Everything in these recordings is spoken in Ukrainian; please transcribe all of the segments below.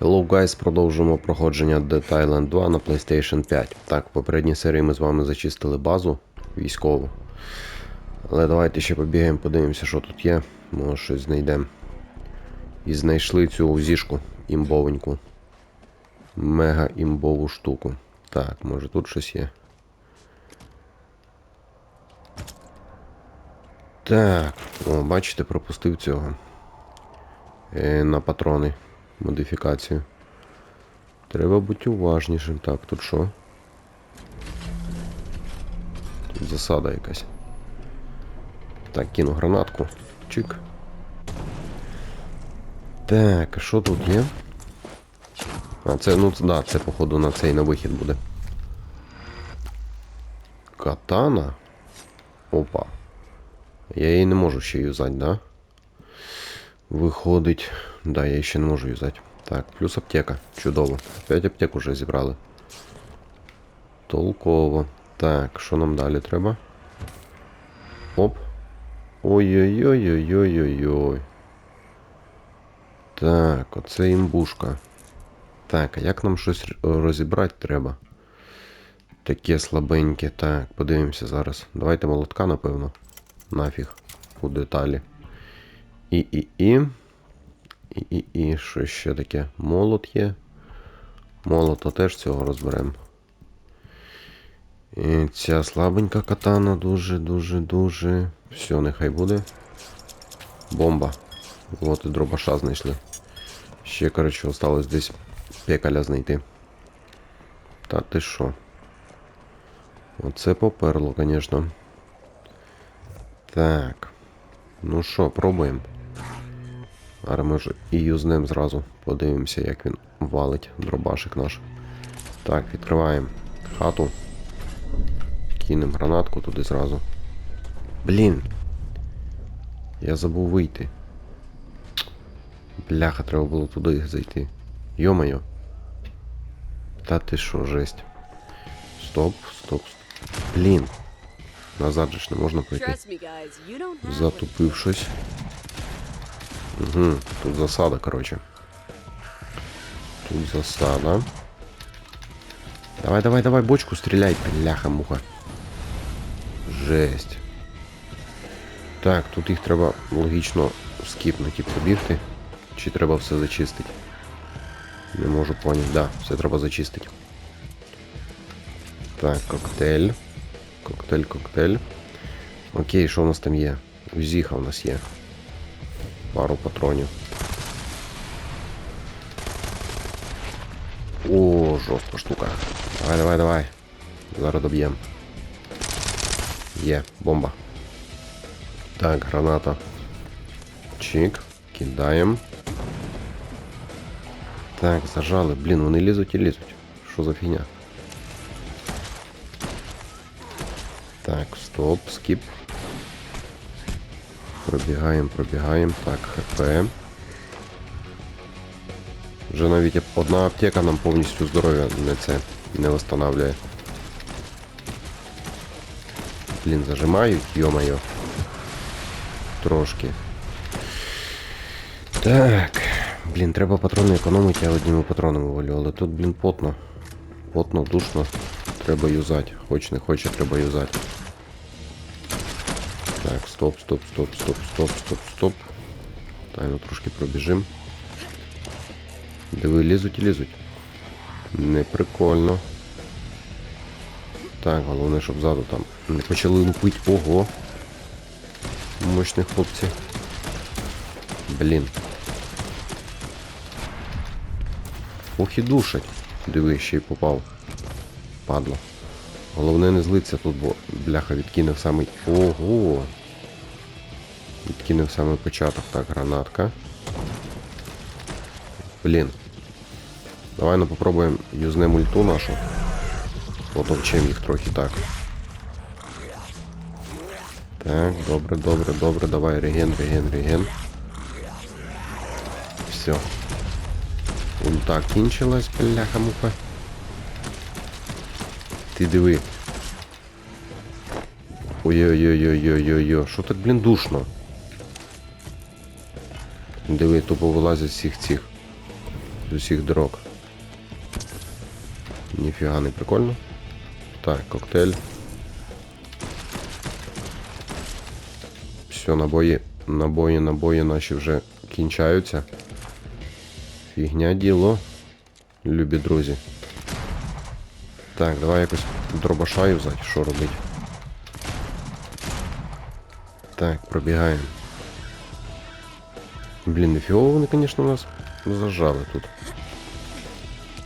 Hello guys, продовжуємо проходження Dead Island 2 на PlayStation 5. Так, в попередній серії ми з вами зачистили базу військову. Але давайте ще побігаємо, подивимося, що тут є. Може щось знайдемо. І знайшли цю узішку імбовеньку. Мега імбову штуку. Так, може тут щось є. Так, о, бачите, пропустив цього. Е, на патрони. Модифікацію. Треба бути уважнішим. Так, тут що? Тут засада якась. Так, кину гранатку. Чик. Так, а що тут є? А, це, ну, да, це, походу, на цей на вихід буде. Катана? Опа. Я її не можу ще юзати, да? Виходить. Да, я ще не можу юзати. Так, плюс аптека. Чудово. 5 аптек уже зібрали. Толково. Так, що нам далі треба? Оп. Ой-ой-ой-ой-ой-ой-ой. Так, оце імбушка. Так, а як нам щось розібрати треба? Таке слабеньке. Так, подивимося зараз. Давайте молотка, напевно. Нафіг. У деталі. І, і, і. І, що ще таке? Молот є. Молота теж цього розберемо. І ця слабенька катана дуже, дуже, дуже. Все, нехай буде. Бомба. От і дробаша знайшли. Ще, коротше, осталось десь пекаля знайти. Та ти що? Оце поперло, звісно. Так. Ну що, пробуємо. А ми ж і юзнем зразу. Подивимося, як він валить дробашик наш. Так, відкриваємо хату. Кинемо гранатку туди зразу. Блін. Я забув вийти. Бляха, треба було туди зайти. Йо-моє. Та ти що, жесть. Стоп, стоп. стоп. Блін. Назад же ж не можна пройти. Затупив щось. Угу, тут засада, короче. Тут засада. Давай, давай, давай, бочку стреляй, бляха-муха. Жесть. Так, тут їх треба логічно скіпнути пробігти. Чи треба все зачистити? Не можу поняти. Да, все треба зачистити. Так, коктейль. Коктейль, коктейль. Окей, що у нас там є? Узіха у нас є. Пару патронів. О, жорстка штука. Давай, давай, давай. Зараз доб'ємо. Є, бомба. Так, граната. Чик. Кидаємо. Так, зажали. Блін, вони лізуть і лізуть. Що за фігня? Так, стоп, скіп. Пробігаємо, пробігаємо. Так, ХП. Вже навіть одна аптека нам повністю здоров'я не це не восстанавливає. Блін, зажимають, йо-моє. Трошки. Так. Блін, треба патрони економити, я одніми патронами валю, але тут, блін, потно. Потно, душно. Треба юзати. Хоч не хоче, треба юзати. Так, стоп, стоп, стоп, стоп, стоп, стоп, стоп. Тайно трошки пробіжим. Диви, лізуть і лізуть. Не прикольно. Так, головне, щоб ззаду там не почали лупити. Ого. Мощні хлопці. Блін. Ох і душать. Диви, ще й попав. Падло. Головне не злиться тут, бо бляха відкинув самий... Ого! Відкинув самий початок. Так, гранатка. Блін. Давай ну попробуємо юзнем ульту нашу. Потовчем їх трохи так. Так, добре, добре, добре. Давай, реген, реген, реген. Все. Ульта кінчилась, бляха-муха. Ти диви. Ой-ой-ой-ой-ой-ой-ой. Що так, блін, душно? Диви, тупо вилазять всіх цих. з усіх дорог. Ніфіга не прикольно. Так, коктейль. Все, набої, набої, набої наші вже кінчаються. Фігня діло, любі друзі. Так, давай якось дробашаю взяти, що робить. Так, пробігаємо. Блін, нефігово вони, звісно, нас зажали тут.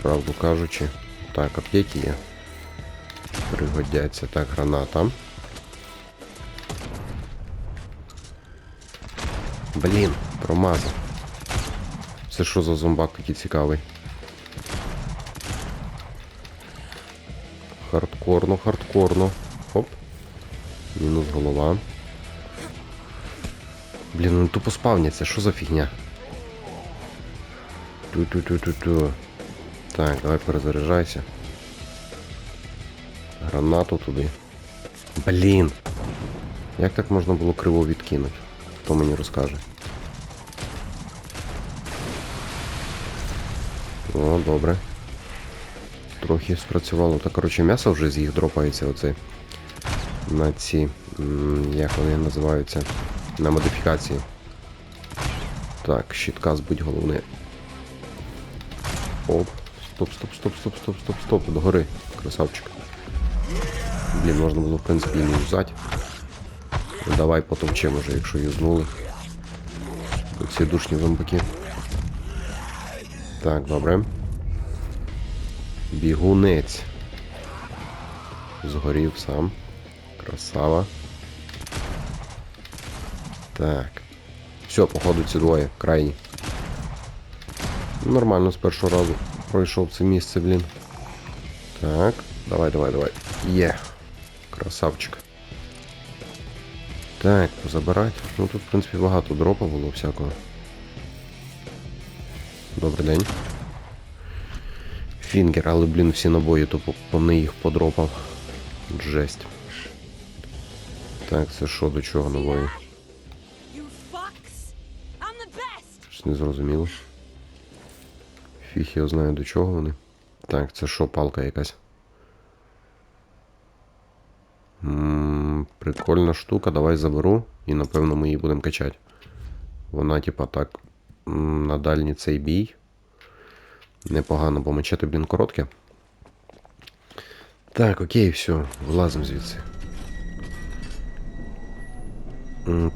Правду кажучи. Так, аптеки є. Пригодяться. Так, граната. Блін, промазав. Це що за зомбак такий цікавий? Хардкорно, хардкорно. Хоп. Мінус голова. Блін, ну тупо спавняться, що за фігня? Ту-ту-ту-ту-ту. Так, давай перезаряджайся. Гранату туди. Блін. Як так можна було криво відкинути? Хто мені розкаже? О, добре. Трохи спрацювало. Так, коротше, м'ясо вже з їх дропається оце. На ці. Як вони називаються? На модифікації. Так, щитка збудь головне. Оп. Стоп, стоп, стоп, стоп, стоп, стоп, стоп. Догори. Красавчик. Блін, можна було, в принципі, не юзати. Давай потовчемо вже, якщо юзнули. Ці душні зомбаки. Так, добре. Бігунець. Згорів сам. Красава. Так. Все, походу ці двоє. Крайні. Нормально з першого разу пройшов це місце, блін. Так, давай, давай, давай. Є. Красавчик. Так, позабирать. Ну тут, в принципі, багато дропа було всякого. Добрий день. Фінгер, але, блін, всі набої, то по- повний їх подропав. Жесть. Так, це що до чого набої? Щось не зрозуміло. Фіг я знаю до чого вони. Так, це що, палка якась? м прикольна штука, давай заберу і напевно ми її будемо качати. Вона, типа, так, м, на дальній цей бій. Непогано, бо мечети, блін, коротке. Так, окей, все, вилазимо звідси.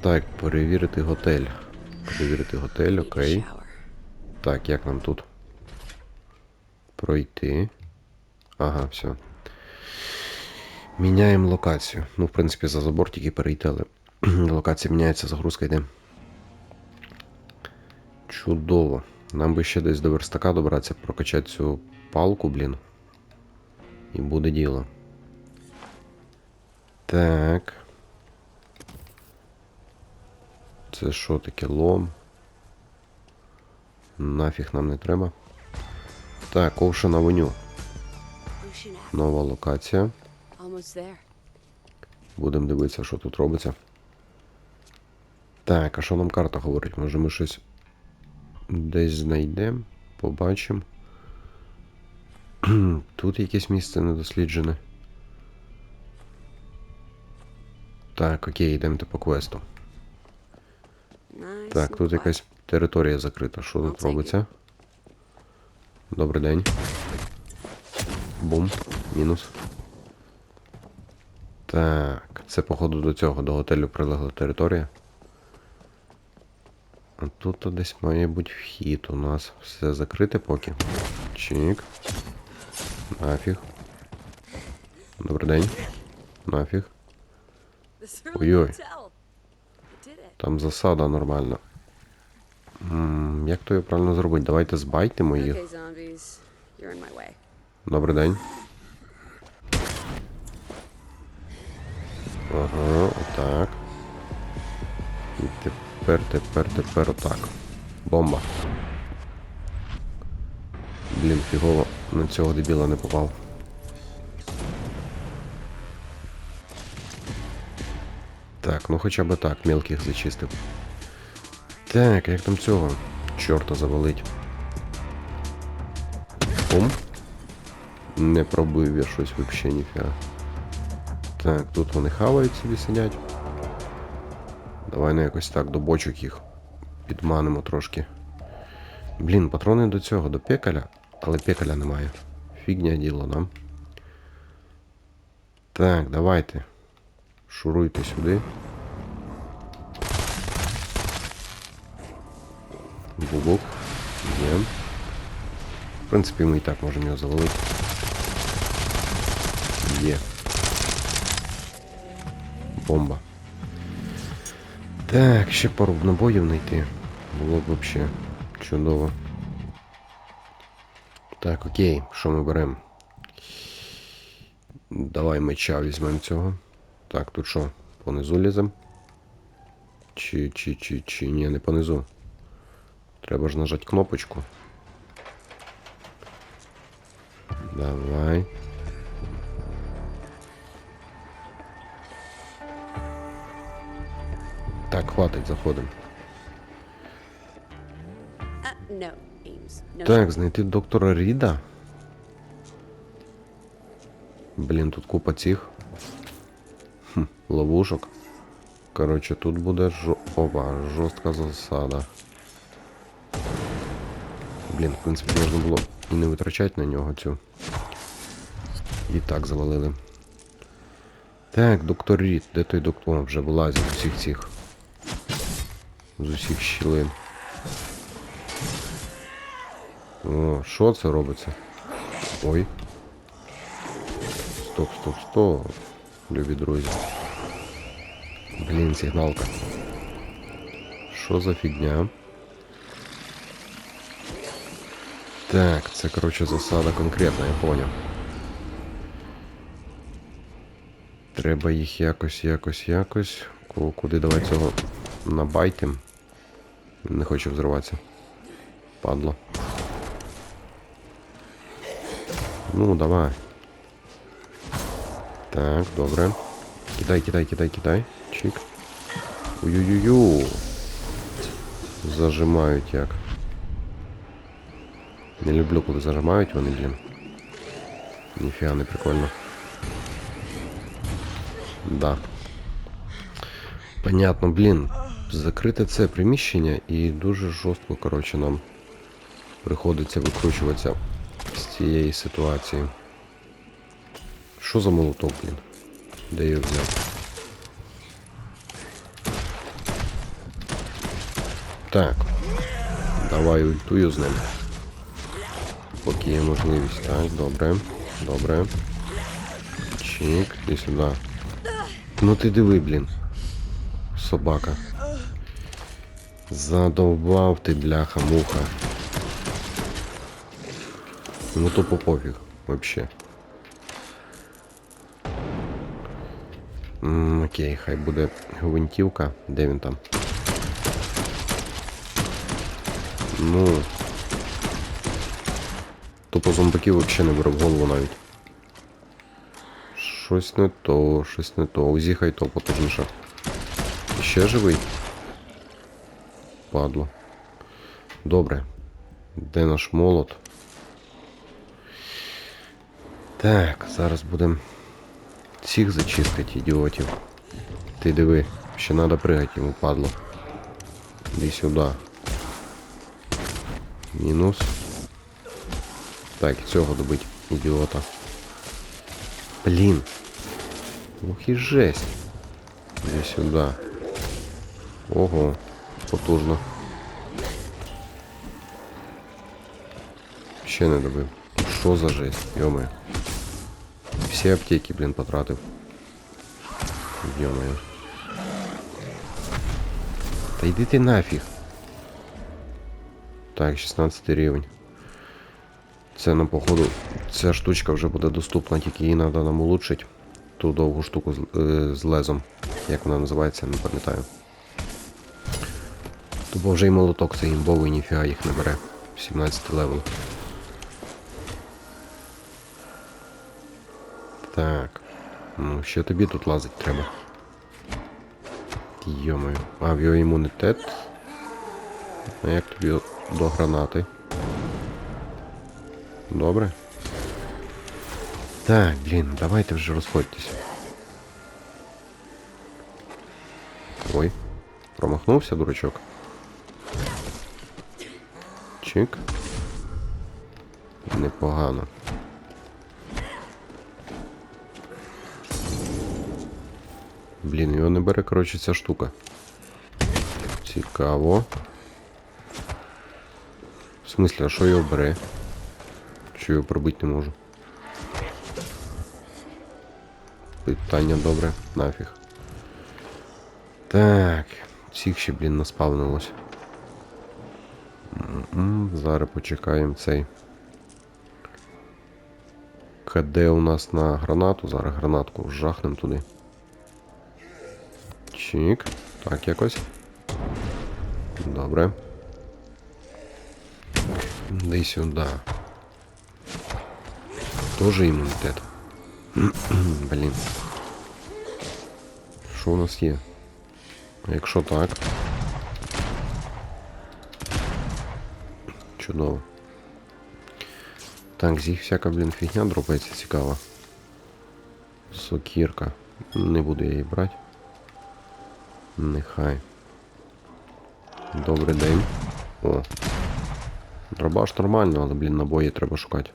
Так, перевірити готель. Перевірити готель, окей. Так, як нам тут? Пройти. Ага, все. Міняємо локацію. Ну, в принципі, за забор тільки перейти, але локація міняється, загрузка йде. Чудово. Нам би ще десь до верстака добратися, прокачати цю палку, блін. І буде діло. Так. Це що таке лом? Нафіг нам не треба. Так, Ocean Avenue. Нова локація. Будемо дивитися, що тут робиться. Так, а що нам карта говорить? Може ми щось десь знайдемо, побачимо. Тут якесь місце недосліджене. Так, окей, йдемо по квесту. Так, тут якась територія закрита. Що тут робиться? Добрий день. Бум. Мінус. Так, це походу до цього, до готелю прилегла територія. А тут то десь має бути вхід у нас. Все закрите поки. Чик. Нафіг. Добрий день. Нафіг. Ой-ой. Там засада нормальна. М, як то його правильно зробити? Давайте збайтимо їх. Добрий день. Ага, отак. І тепер, тепер, тепер тепер отак. Бомба. Блін, фігово на цього дебіла не попав. Так, ну хоча б так, мелких зачистив. Так, як там цього? Чорта завалить. молотком. Не пробив я щось вообще ніфіга. Так, тут вони хавають собі сидять. Давай ну якось так до бочок їх підманимо трошки. Блін, патрони до цього, до пекаля, але пекаля немає. Фігня діло, да? Так, давайте. Шуруйте сюди. Бубок. Є. В принципі, ми і так можемо його завалити. Є. Бомба. Так, ще пару набоїв знайти. Було б вообще чудово. Так, окей, що ми беремо? Давай меча візьмемо цього. Так, тут що? Понизу лізем? Чи, чи, чи, чи, ні, не понизу. Треба ж нажати кнопочку. Давай. Хватить, заходимо. No. Так, знайти доктора Ріда. Блін, тут купа цих. Хм, ловушок. Коротше, тут буде жо... Опа, жорстка засада. Блін, в принципі, можна було і не витрачати на нього цю. І так завалили. Так, доктор Рід, де той доктор? О, вже вилазить з усіх цих. З усіх щілин. О, що це робиться? Ой. Стоп, стоп, стоп. Любі друзі. Блін, сигналка. Що за фігня? Так, це, коротше, засада конкретна, я поняв. Треба їх якось, якось, якось. Куди давай цього набайтим? Не хочу взриватися. Падло. Ну, давай. Так, добре. Кидай, кидай, кидай, кидай. Чик. Ой-ой-ой. Зажимають як. Не люблю, коли зажимають вони, блін. Ніфіга не прикольно. Да. Понятно, блін. Закрите це приміщення і дуже жорстко, коротше, нам приходиться викручуватися з цієї ситуації. Що за молоток, блін? Де його взяти? Так. Давай ультую з ним. Поки є можливість. Так, добре. Добре. Чик, і сюди. Ну ти диви, блін. Собака. Задовбав ти, бляха-муха. Ну то по пофіг, вообще. М, окей, хай буде гвинтівка. Де він там? Ну. Тупо зомбаків взагалі не бере в голову навіть. Щось не то, щось не то. Узі хай то потужніше. Ще живий? Падло. Добре. Де наш молот? Так, зараз будемо всіх зачистити, ідіотів. Ти диви, ще треба пригати йому, падло. Іди сюди. Мінус. Так, і цього добить, ідіота. Блін. Ох і жесть. Іди сюди. Ого, потужно. Ще не добив. Що за жесть, йоме. Всі аптеки, блін, потратив. Йоме. Та йди ти нафіг. Так, 16 рівень. Це на походу. Ця штучка вже буде доступна, тільки її треба нам улучшити. Ту довгу штуку з, е, з лезом. Як вона називається, не пам'ятаю. Тупо вже й молоток цей імбовий, ніфіга їх не бере. 17 левел. Так. Ну, ще тобі тут лазить треба. Йомаю. А, в його імунітет. А як тобі до гранати? Добре. Так, блін, давайте вже розходьтесь. Ой, промахнувся, дурачок. Чик. Непогано. Блін, його не бере, коротше, ця штука. Цікаво. В смислі, а що його бере? Чи його пробити не можу? Питання добре, нафіг. Так, цих ще, блін, наспавнилось. Зараз почекаємо цей. КД у нас на гранату, зараз гранатку жахнем туди. Чик. Так, якось. Добре. Дай сюди. Тоже імунітет. Блін. Що у нас є? Якщо так. Чудово. Так, зі всяка, блін, фігня дропається цікава. Сокірка. Не буду я її брати. Нехай. Добрий день. О. Дробаш нормально, але, блін, набої треба шукати.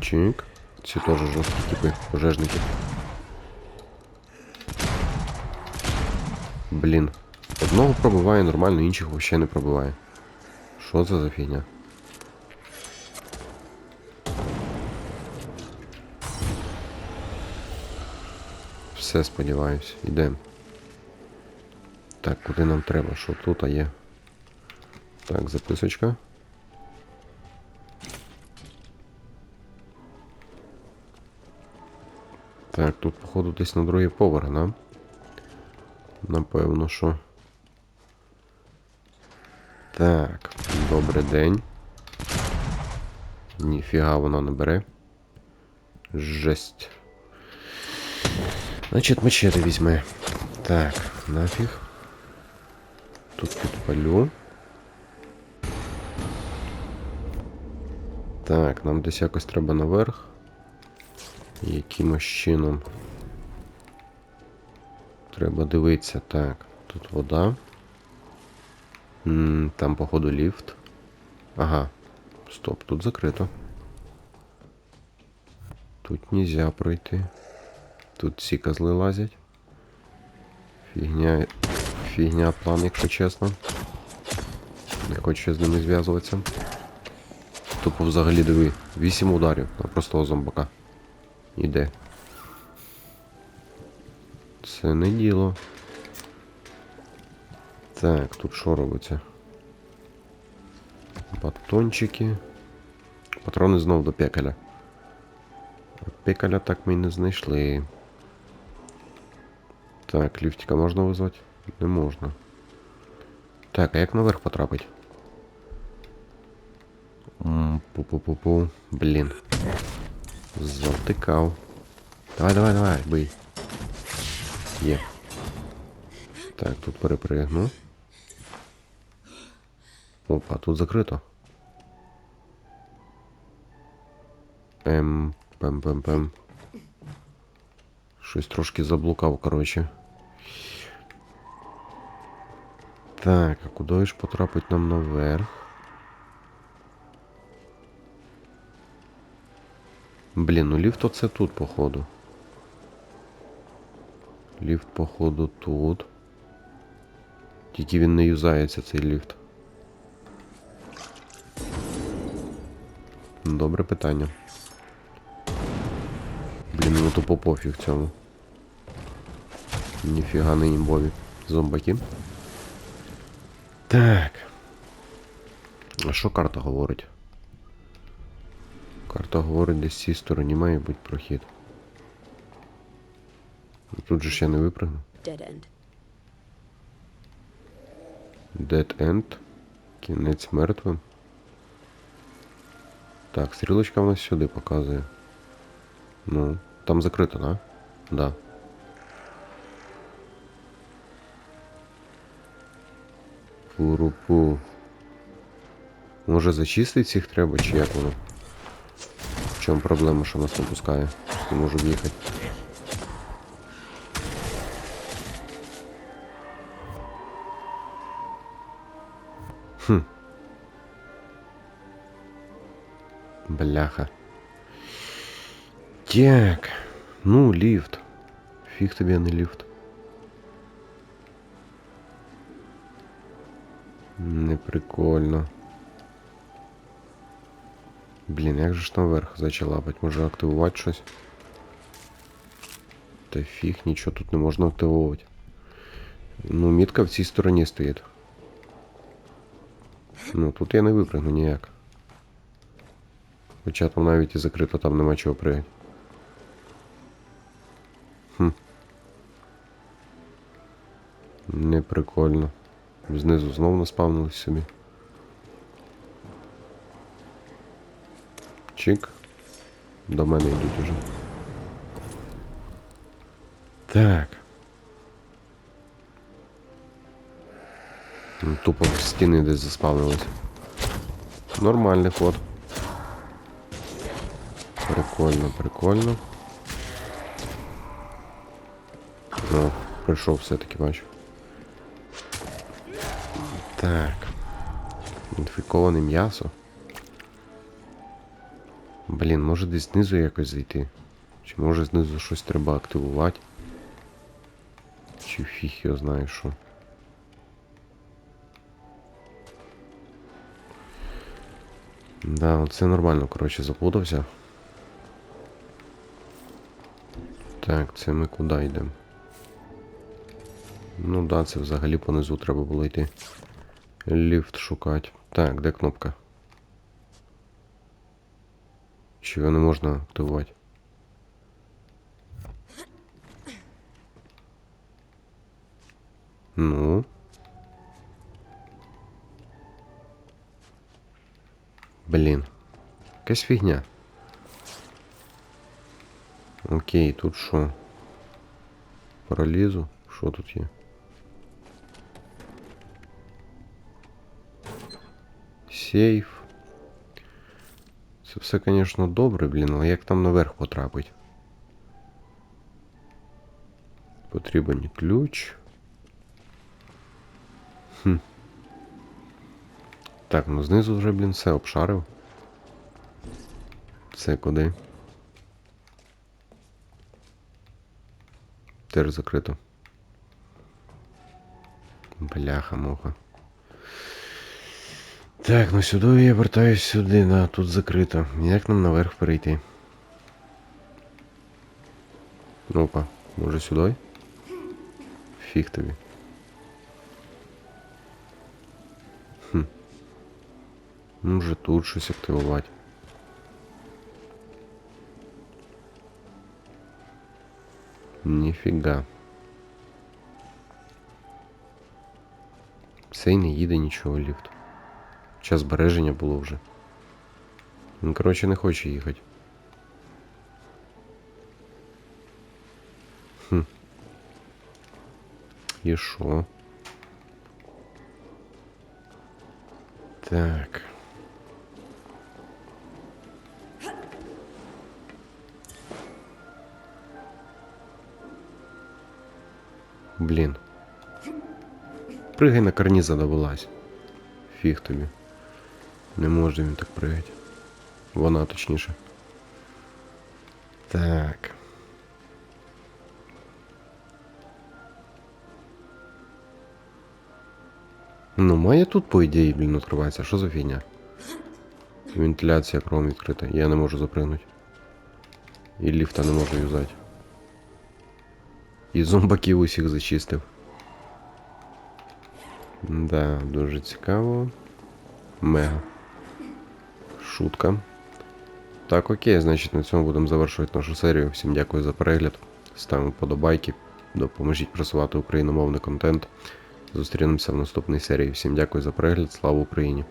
Чик. Ці теж жорсткі типи, пожежники. Блін. Одного пробиває нормально, інших взагалі не пробиває. Що це за фігня? Все, сподіваюсь, йдемо. Так, куди нам треба? Що тут а є? Так, записочка. Так, тут, походу, десь на другий поверх, да? Напевно, що. Так, добрий день. Ніфіга вона не бере. Жесть. Значить, мачете візьме. Так, нафіг. Тут підпалю. Так, нам десь якось треба наверх. Якимось чином. Треба дивитися. Так, тут вода. Там, походу, ліфт. Ага. Стоп, тут закрито. Тут нельзя пройти. Тут всі козли лазять. Фігня. Фігня план, якщо чесно. Не хочу я з ними зв'язуватися. Тупо взагалі диви. 8 ударів на простого зомбака. Іде. Це не діло. Так, тут що робиться? Батончики. Патрони знов до пекаля. Пекаля так ми й не знайшли. Так, ліфтика можна визвати? Не можна. Так, а як наверх потрапить? Пу-пу-пу-пу. Блін. Завтикав. Давай, давай, давай, бий. Є. Так, тут перепригну. Опа, тут закрито. Ем, пем-пем-пем. Щось трошки заблукав, коротше. Так, а куди ж потрапить нам наверх? Блін, ну ліфт оце тут, походу. Ліфт, походу, тут. Тільки він не юзається, цей ліфт. Добре питання. Блін, ну тупо пофіг цьому. Ніфіга не імбові. Зомбаки. Так. А що карта говорить? Карта говорить, десь з цій стороні має бути прохід. Тут же ще не випрыгну. Dead end. Dead End. Кінець мертвим. Так, стрілочка в нас сюди показує. Ну, там закрито, да? Да. Пурупу. Може зачистити всіх треба, чи як воно? В чому проблема, що нас не пускає? Не можу в'їхати. Хм. Бляха. Так. Ну, ліфт. Фіг тобі, не ліфт. Не прикольно. Блін, як же ж наверх зачалапать? Може активувати щось? Та фіг, нічого тут не можна активувати. Ну, мітка в цій стороні стоїть. Ну, тут я не випрыгну ніяк. Хоча там навіть і закрито, там нема чого пригати. Хм. Не прикольно. Знизу знов наспавнились собі. Чик. До мене йдуть уже. Так. Тупо в стіни десь заспавнились. Нормальний ход. Прикольно, прикольно. О, прийшов все-таки бачу. Так. Інфіковане м'ясо. Блін, може десь знизу якось зайти. Чи може знизу щось треба активувати? Чи фіг його знає що. Да, це нормально, коротше, заплутався. Так, це ми куди йдемо? Ну да, це взагалі понизу треба було йти. Ліфт шукати. Так, де кнопка? Чи його не можна активувати? Ну. Блін. Якась фігня. Окей, тут що? Пролізу? Що тут є? Сейф. Це все, звісно, добре, блін, але як там наверх потрапить? Потрібен ключ. Хм. Так, ну знизу вже, блін, все обшарив. Це куди? Теж закрито. Бляха, муха. Так, ну сюди я вертаюсь сюди, да, тут закрито. Як нам наверх перейти? Опа, може сюди? Фіг тобі. Хм. Може тут щось активувати. Ніфіга. Цей не їде нічого ліфт. Час збереження було вже. Він, коротше, не хоче їхати. Хм. І що? Так. Блін. Пригай на карніза довелась. Фіг тобі. Не може він так пригати. Вона точніше. Так. Ну, має тут, по ідеї, блін, відкриватися. Що за фігня? Вентиляція кругом відкрита. Я не можу запригнути. І ліфта не можу юзати. І зомбаків усіх зачистив. Да, дуже цікаво. Мега. Шутка. Так, окей, значить на цьому будемо завершувати нашу серію. Всім дякую за перегляд. Ставимо подобайки. Допоможіть просувати україномовний контент. Зустрінемося в наступній серії. Всім дякую за перегляд. Слава Україні!